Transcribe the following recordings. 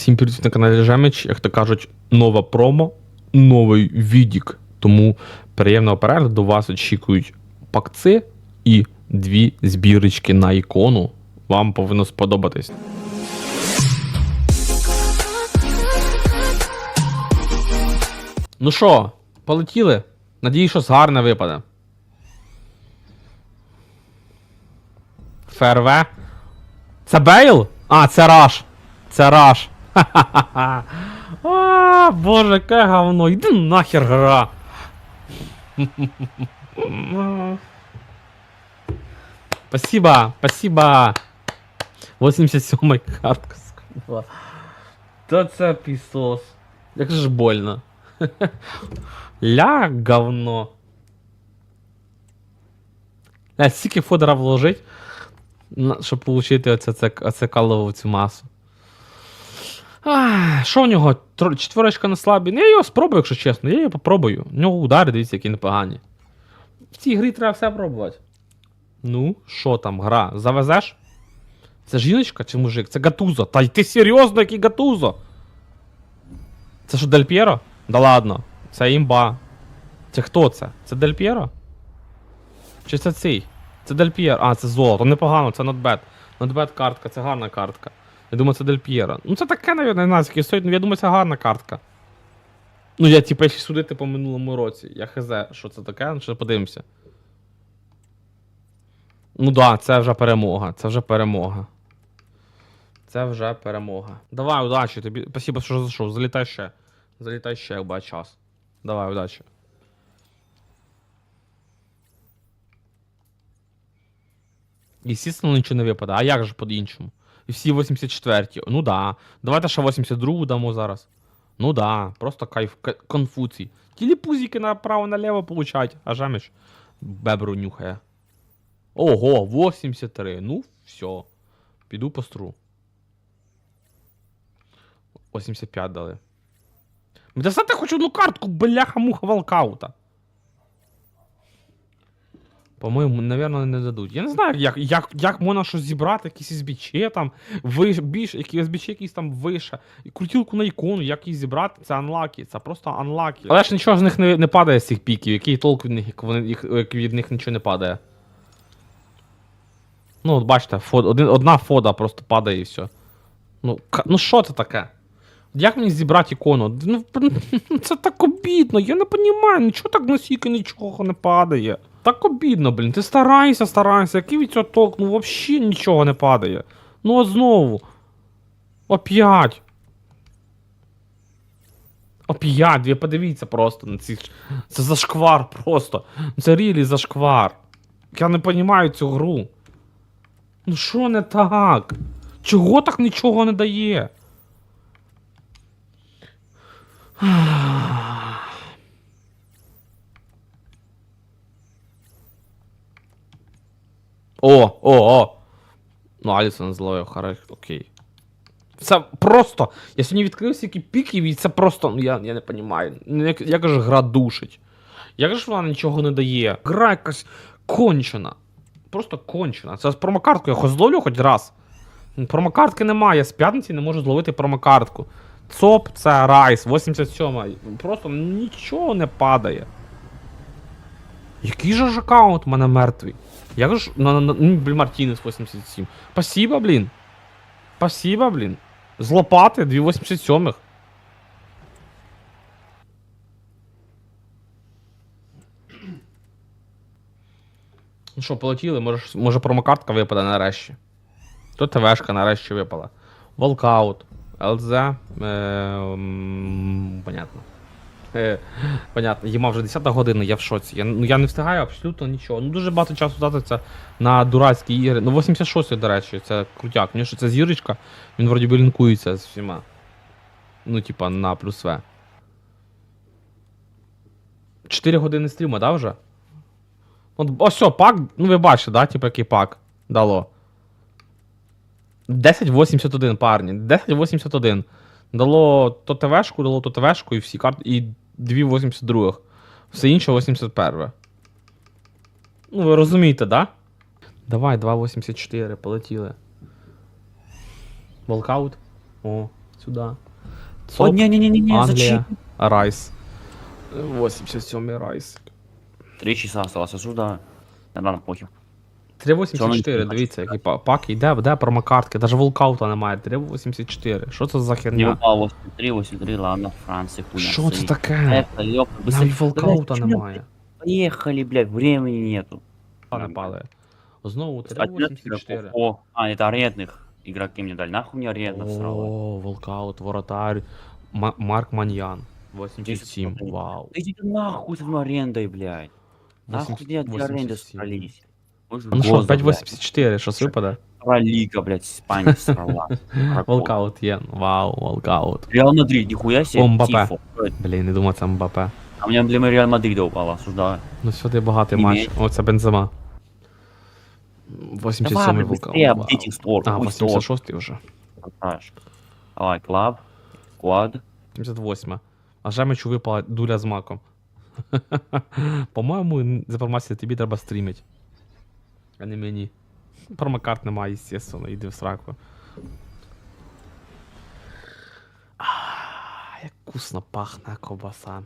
Всім привіт на каналі Жемич, як то кажуть, нова промо, новий відік. Тому приємного перегляду вас очікують пакци і дві збірочки на ікону. Вам повинно сподобатись. Ну що, полетіли? Надіюсь, щось гарне випаде. ФРВ. Це Бейл? А, це Раш. Це Раш. А, боже, яке говно. Іди нахер гра. Спасибо, спасибо. 87 картка скинула. Та це пісос. Як же ж больно. Ля говно. Ля, стільки фодора вложить, щоб отримати оце, це, оце калову цю масу. Що у нього? Четверочка на слабі. Ну, я його спробую, якщо чесно. Я його попробую. У нього удари, дивіться, які непогані. В цій грі треба все пробувати. Ну, що там, гра? Завезеш? Це жіночка чи мужик? Це Гатузо. Та й ти серйозно, який Гатузо? Це що, Дель П'єро? Да ладно. Це імба. Це хто це? Це Дель П'єро? Чи це цей? Це Дель П'єро. А, це золото. Непогано, це. Not bad картка, це гарна картка. Я думаю, це Дель П'єро. Ну це таке, навіть, не знаю, скільки стоїть, ну я думаю, це гарна картка. Ну, я типу, якщо судити по минулому році. Я хз, що це таке, ну що подивимося. Ну да, це вже перемога. Це вже перемога. Це вже перемога. Давай, удачі тобі. Спасибо, що зайшов. Залітай ще. Залітай ще, як буде час. Давай, удачі. Естественно, нічого не випаде. А як же по-іншому? І всі 84-ті. Ну да. Давайте ще 82-гу дамо зараз. Ну да, просто кайф, конфуцій. Тіліпузики направо-наліво получать, а жаміш бебру нюхає. Ого, 83. Ну, все. Піду постру. 85 дали. Да все ти хочу одну картку, бляха-муха волкаута. По-моєму, напевно, не дадуть. Я не знаю, як, як, як можна щось зібрати, якісь СБЧ там, виш, більш, які СБЧ якісь там вище. І крутілку на ікону, як її зібрати, це анлакі, це просто анлакі. Але ж нічого з них не, не падає з цих піків, який толк від них, як, вони, їх, як від них нічого не падає. Ну, от бачите, фод, один, одна фода просто падає і все. Ну, ка- ну що це таке? Як мені зібрати ікону? Ну, це так обідно, я не розумію, нічого так насіки нічого не падає. Так обідно, блін. Ти старайся, старайся, який від цього толк, ну взагалі нічого не падає. Ну от знову. Оп'ять. Оп'ять, ви подивіться просто на ці. Це зашквар просто. Це рілі зашквар. Я не розумію цю гру. Ну що не так? Чого так нічого не дає? О, о, о. Ну, Алісон злою, хорошо, окей. Це просто. Я сьогодні відкрив стільки піків, і це просто. Ну я, я не розумію. Ну, Як, як же гра душить? Як же вона нічого не дає? Гра якась кончена. Просто кончена. Це з промокарткою я хоч зловлю хоч раз. Промокартки немає, з п'ятниці не можу зловити промокартку. ЦОП це Райс, 87. Просто нічого не падає. Який же ж аккаунт у мене мертвий? Як ж. На, на, на, блін, Мартінес 87. Спасибо, блін. Спасибо, блін. З лопати 287. Ну що, полетіли, може, може промокартка випаде нарешті. То ТВшка нарешті випала. Волкаут. ЛЗ. Е, понятно. Їма вже 10 година, я в шоці. Я, ну, я не встигаю абсолютно нічого. Ну дуже багато часу датиться на дурацькі ігри. Ну 86 до речі, це крутяк. Мені що це зірочка, він вроді би лінкується з всіма. Ну, типа, на плюс В. 4 години стріму, да, вже? От, ось, о, пак, ну ви бачите, да, типу, який пак дало. 1081, парні. 1081. Дало то ТВшку, дало то ТВшку і всі карти. І 282. Все інше 81. Ну, ви розумієте, да? Давай, 284, полетіли. Волкаут. О, Сюди. О, ЦОП, не-не-не-не, Англия, зачем? Райс. 87 Райс. Три часа осталось, осуждаю. Да ладно, похер. 384, Чого не дивіться, які па- паки, де, де промокартки, навіть волкаута немає, 384. Що це за Не херня? упал 83, 83, ладно, Франция, хуйня. Що це таке? Это, ёпта, быстрее. Навіть волкаута Блядь, немає. Поехали, блядь, времени нету. А не падає. Знову Один игроков. 384. О, а, это арендных. Игроки мне дали. Нахуй мне арендных сразу. О, волкаут, воротарь. Ма- Марк Маньян. 87, посмотри. вау. Да иди ты нахуй с этим арендой, блядь. Нахуй 80- мне эти аренды 87. срались. Ну що, гоза, 584, щось випаде? Лига, блядь, Испания срала. Волкаут є. Вау, волкаут. Реал Мадрид, нихуя себе. О, Мбаппе. Тифо. Блін, не думав, це Мбапе. А у меня Реал Мадрида упала, осуждаю. Ну сюди багатий матч. ні. О, це Бензема. 87 Давай, волкаут. быстрее, вау. апдейтинг стор. А, 86 вже. Давай, клаб, квад. 78. А Жемичу випала дуля з маком. По-моєму, за інформацією тобі треба стрімити. А не мені. Промокарт немає, естественно, іди в сраку. А, як вкусно пахне ковбаса.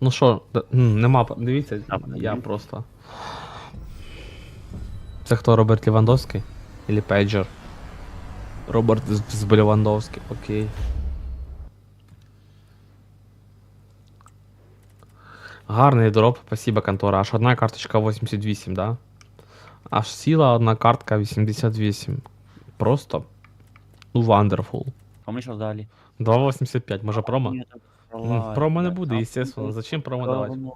Ну що, нема, дивіться, я просто. Це хто Роберт Лівандовський? Или Пейджер? Роберт з, Лівандовський, окей. Гарний дроп, спасибо, контора. Аж одна карточка 88, да? Аж сіла одна картка 88. Просто. Ну, wonderful. Кому еще дали? 2,85, може промо? Нет, это М, пролазь, Промо не блядь. буде, А естественно. ну, Зачем промо всё давати? равно.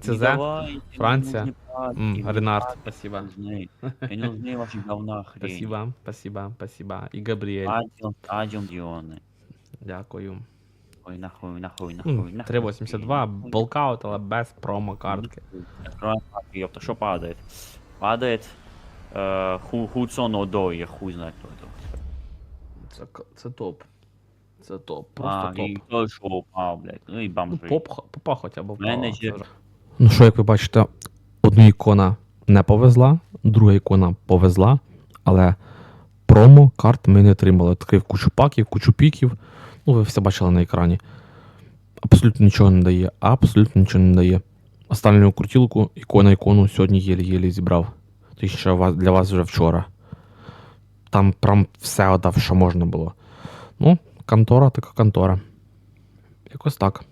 ЦЗ, Не давайте, мне Франция. нужны патки, М, мне Ренард, патки спасибо. нужны. Мне не нужны ваши говна хрень. Спасибо, спасибо, спасибо. І Габріель. Адіон, адіон Діони. Дякую. Ой, нахуй, нахуй, М, нахуй, нахуй. 3,82, нахуй. болкаут, але без промо-картки. Открываем патки, ёпта, что падает? Падает э, Ху- Худсон Одой, я хуй знает, кто это. Це, к- це топ. Це топ. А, Просто топ. и кто еще упал, блядь? Ну и бомжи. Ну, поп, попа хоча б впала. Менеджер. це вже. Ну що, як ви бачите, одна ікона не повезла, друга ікона повезла, але промо карт ми не отримали. Відкрив кучу паків, кучу піків. Ну, ви все бачили на екрані. Абсолютно нічого не дає. Абсолютно нічого не дає. Останню крутілку, ікона ікону сьогодні єлі-єлі зібрав. Точніше, для вас вже вчора. Там прям все отдав, що можна було. Ну, контора така контора. Якось так.